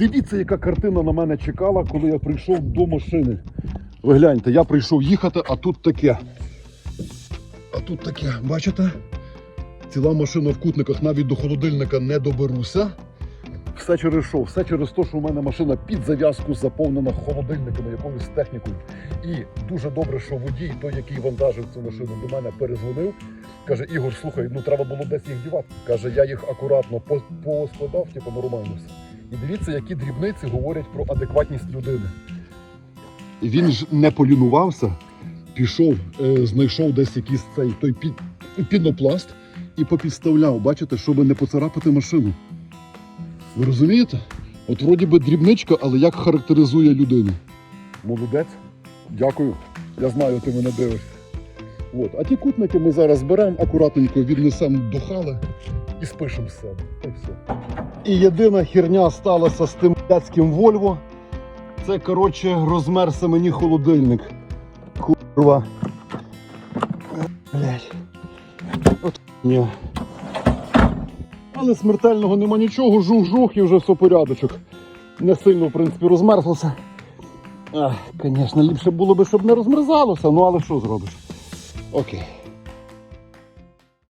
Дивіться, яка картина на мене чекала, коли я прийшов до машини. Ви гляньте, я прийшов їхати, а тут таке. А тут таке, бачите? Ціла машина в кутниках, навіть до холодильника не доберуся. Все через що? Все через те, що у мене машина під зав'язку заповнена холодильниками, якоюсь технікою. І дуже добре, що водій, той, який вантажив цю машину, до мене перезвонив. Каже, Ігор, слухай, ну треба було десь їх дівати. Каже, я їх акуратно по- поскладав, типу нормально все. І дивіться, які дрібниці говорять про адекватність людини. Він ж не полінувався, пішов, е, знайшов десь якийсь цей той пі, пінопласт і попідставляв, бачите, щоб не поцарапати машину. Ви розумієте? От вроді би дрібничка, але як характеризує людину. Молодець. Дякую. Я знаю, ти мене дивишся. От. А ті кутники ми зараз зберемо, акуратненько віднесемо до хали і спишемо. Та й все. І єдина херня сталася з тим блядським Вольво. Це, коротше, розмерся мені холодильник. Курва. Блять. От ні. Але смертельного нема нічого, жух-жух і вже все порядочок. Не сильно, в принципі, розмерзлося. Звісно, ліпше було би, щоб не розмерзалося, ну але що зробиш? Окей.